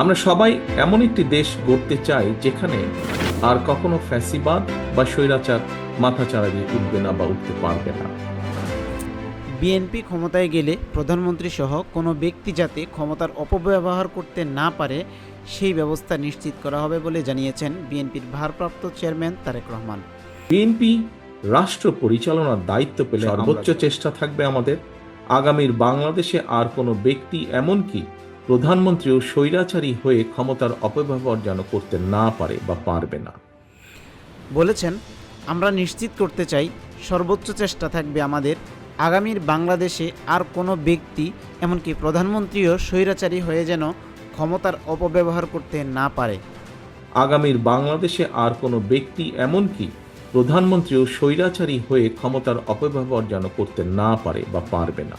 আমরা সবাই এমন একটি দেশ গড়তে চাই যেখানে আর কখনো ফ্যাসিবাদ বা স্বৈরাচার মাথাচাড়া দিয়ে উঠবে না বা উঠতে পারবে না। বিএনপি ক্ষমতায় গেলে প্রধানমন্ত্রী সহ কোনো ব্যক্তি যাতে ক্ষমতার অপব্যবহার করতে না পারে সেই ব্যবস্থা নিশ্চিত করা হবে বলে জানিয়েছেন বিএনপির ভারপ্রাপ্ত চেয়ারম্যান তারেক রহমান। বিএনপি রাষ্ট্র পরিচালনার দায়িত্ব পেলে সর্বোচ্চ চেষ্টা থাকবে আমাদের। আগামীর বাংলাদেশে আর কোনো ব্যক্তি এমনকি প্রধানমন্ত্রীও স্বৈরাচারী হয়ে ক্ষমতার অপব্যবহার যেন করতে না পারে বা পারবে না। বলেছেন আমরা নিশ্চিত করতে চাই সর্বোচ্চ চেষ্টা থাকবে আমাদের। আগামীর বাংলাদেশে আর কোনো ব্যক্তি এমনকি প্রধানমন্ত্রীও স্বৈরাচারী হয়ে যেন ক্ষমতার অপব্যবহার করতে না পারে। আগামীর বাংলাদেশে আর কোনো ব্যক্তি এমনকি প্রধানমন্ত্রীও স্বৈরাচারী হয়ে ক্ষমতার অপব্যবহার যেন করতে না পারে বা পারবে না।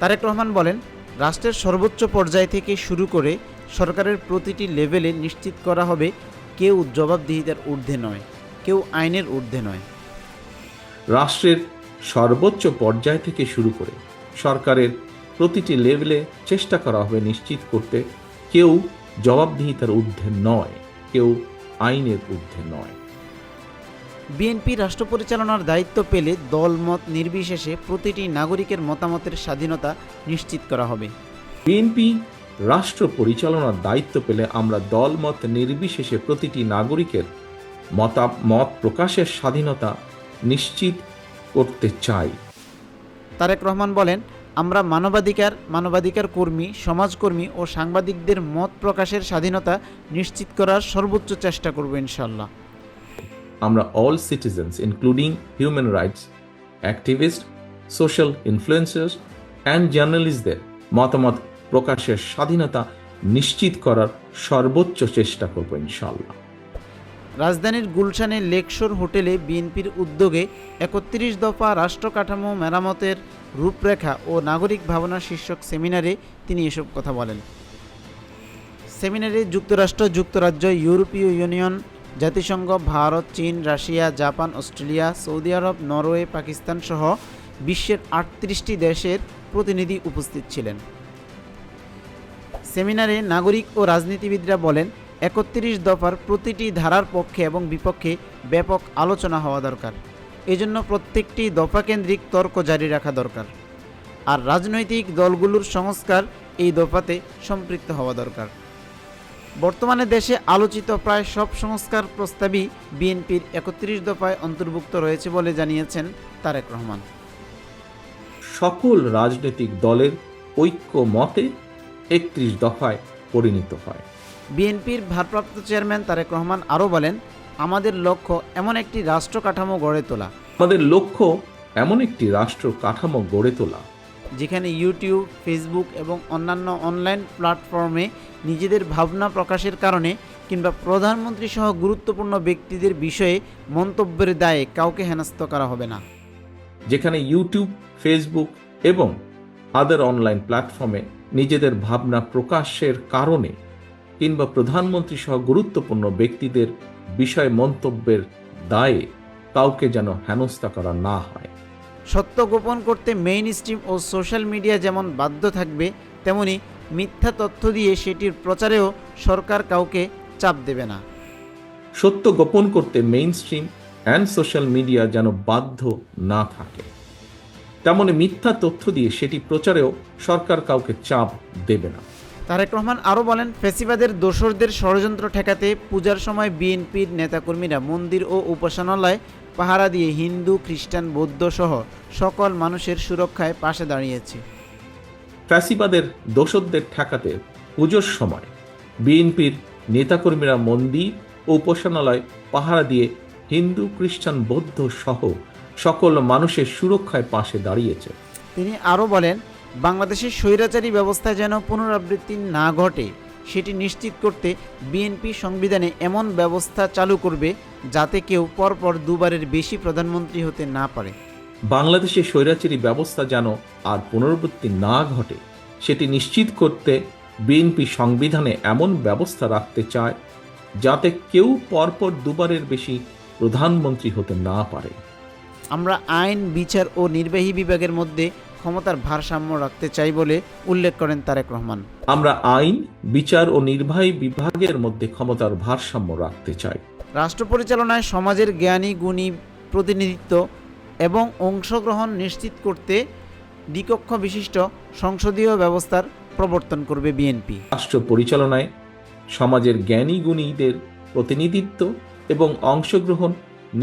তারেক রহমান বলেন রাষ্ট্রের সর্বোচ্চ পর্যায় থেকে শুরু করে সরকারের প্রতিটি লেভেলে নিশ্চিত করা হবে কেউ জবাবদিহিতার ঊর্ধ্বে নয়, কেউ আইনের ঊর্ধ্বে নয়। রাষ্ট্রের সর্বোচ্চ পর্যায় থেকে শুরু করে সরকারের প্রতিটি লেভেলে চেষ্টা করা হবে নিশ্চিত করতে কেউ জবাবদিহিতার ঊর্ধ্বে নয়, কেউ আইনের ঊর্ধ্বে নয়। বিএনপি রাষ্ট্র পরিচালনার দায়িত্ব পেলে দলমত নির্বিশেষে প্রতিটি নাগরিকের মতামতের স্বাধীনতা নিশ্চিত করা হবে। বিএনপি রাষ্ট্র পরিচালনার দায়িত্ব পেলে আমরা দলমত নির্বিশেষে প্রতিটি নাগরিকের মতামত প্রকাশের স্বাধীনতা নিশ্চিত করতে চাই। তারেক রহমান বলেন আমরা মানবাধিকার মানবাধিকার কর্মী সমাজকর্মী ও সাংবাদিকদের মত প্রকাশের স্বাধীনতা নিশ্চিত করার সর্বোচ্চ চেষ্টা করব ইনশাল্লাহ আমরা all citizens including human rights activist social influencers and জার্নালিস্টদের মতামত প্রকাশের স্বাধীনতা নিশ্চিত করার সর্বোচ্চ চেষ্টা করব ইনশাল্লাহ রাজধানীর গুলশানের লেকশোর হোটেলে বিএনপির উদ্যোগে একত্রিশ দফা রাষ্ট্র কাঠামো মেরামতের রূপরেখা ও নাগরিক ভাবনা শীর্ষক সেমিনারে তিনি এসব কথা বলেন। সেমিনারে যুক্তরাষ্ট্র, যুক্তরাজ্য, ইউরোপীয় ইউনিয়ন জাতিসংঘ, ভারত, চীন, রাশিয়া, জাপান, অস্ট্রেলিয়া, সৌদি আরব, নরওয়ে, পাকিস্তান সহ বিশ্বের আটত্রিশটি দেশের প্রতিনিধি উপস্থিত ছিলেন। সেমিনারে নাগরিক ও রাজনীতিবিদরা বলেন, একত্রিশ দফার প্রতিটি ধারার পক্ষে এবং বিপক্ষে ব্যাপক আলোচনা হওয়া দরকার। এজন্য প্রত্যেকটি দফা কেন্দ্রিক তর্ক জারি রাখা দরকার। আর রাজনৈতিক দলগুলোর সংস্কার এই দফাতে সম্পৃক্ত হওয়া দরকার। বর্তমানে দেশে আলোচিত প্রায় সব সংস্কার প্রস্তাবই বিএনপির একত্রিশ দফায় অন্তর্ভুক্ত রয়েছে বলে জানিয়েছেন তারেক রহমান। সকল রাজনৈতিক দলের ঐক্য মতে একত্রিশ দফায় পরিণত হয়। বিএনপির ভারপ্রাপ্ত চেয়ারম্যান তারেক রহমান আরও বলেন আমাদের লক্ষ্য এমন একটি রাষ্ট্র কাঠামো গড়ে তোলা। আমাদের লক্ষ্য এমন একটি রাষ্ট্র কাঠামো গড়ে তোলা। যেখানে ইউটিউব, ফেসবুক এবং অন্যান্য অনলাইন প্ল্যাটফর্মে নিজেদের ভাবনা প্রকাশের কারণে কিংবা প্রধানমন্ত্রী সহ গুরুত্বপূর্ণ ব্যক্তিদের বিষয়ে মন্তব্যের দায়ে কাউকে হেনস্থ করা হবে না। যেখানে ইউটিউব, ফেসবুক এবং আদার অনলাইন প্ল্যাটফর্মে নিজেদের ভাবনা প্রকাশের কারণে কিংবা প্রধানমন্ত্রী সহ গুরুত্বপূর্ণ ব্যক্তিদের বিষয় মন্তব্যের দায়ে কাউকে যেন হেনস্থা করা না হয়। সত্য গোপন করতে মেইন স্ট্রিম ও সোশ্যাল মিডিয়া যেমন বাধ্য থাকবে তেমনি মিথ্যা তথ্য দিয়ে সেটির প্রচারেও সরকার কাউকে চাপ দেবে না। সত্য গোপন করতে mainstream and social media যেন বাধ্য না থাকে তেমনি মিথ্যা তথ্য দিয়ে সেটি প্রচারেও সরকার কাউকে চাপ দেবে না। তারেক রহমান আরও বলেন ফেসিবাদের দোসরদের ষড়যন্ত্র ঠেকাতে পূজার সময় বিএনপির নেতাকর্মীরা মন্দির ও উপাসনালয় পাহারা দিয়ে হিন্দু খ্রিস্টান বৌদ্ধ সহ সকল মানুষের সুরক্ষায় পাশে দাঁড়িয়েছে। ফ্যাসিবাদের দোষদের ঠেকাতে পুজোর সময় বিএনপির নেতাকর্মীরা মন্দির ও উপাসনালয় পাহারা দিয়ে হিন্দু খ্রিস্টান বৌদ্ধ সহ সকল মানুষের সুরক্ষায় পাশে দাঁড়িয়েছে। তিনি আরও বলেন বাংলাদেশের স্বৈরাচারী ব্যবস্থা যেন পুনরাবৃত্তি না ঘটে। সেটি নিশ্চিত করতে বিএনপি সংবিধানে এমন ব্যবস্থা চালু করবে যাতে কেউ পরপর দুবারের বেশি প্রধানমন্ত্রী হতে না পারে। বাংলাদেশের স্বৈরাচারী ব্যবস্থা যেন আর পুনরাবৃত্তি না ঘটে সেটি নিশ্চিত করতে বিএনপি সংবিধানে এমন ব্যবস্থা রাখতে চায় যাতে কেউ পরপর দুবারের বেশি প্রধানমন্ত্রী হতে না পারে। আমরা আইন বিচার ও নির্বাহী বিভাগের মধ্যে ক্ষমতার ভারসাম্য রাখতে চাই বলে উল্লেখ করেন তারেক রহমান। আমরা আইন বিচার ও নির্বাহী বিভাগের মধ্যে ক্ষমতার ভারসাম্য রাখতে চাই। রাষ্ট্র পরিচালনায় সমাজের জ্ঞানী গুণী প্রতিনিধিত্ব এবং অংশগ্রহণ নিশ্চিত করতে দ্বিকক্ষ বিশিষ্ট সংসদীয় ব্যবস্থার প্রবর্তন করবে বিএনপি। রাষ্ট্র পরিচালনায় সমাজের জ্ঞানী গুণীদের প্রতিনিধিত্ব এবং অংশগ্রহণ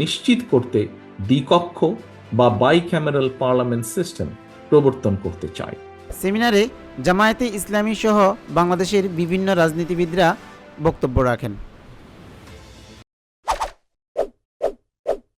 নিশ্চিত করতে দ্বিকক্ষ বা বাই ক্যামেরাল পার্লামেন্ট সিস্টেম প্রবর্তন করতে চায়। সেমিনারে জামায়াতে ইসলামী সহ বাংলাদেশের বিভিন্ন রাজনীতিবিদরা বক্তব্য রাখেন।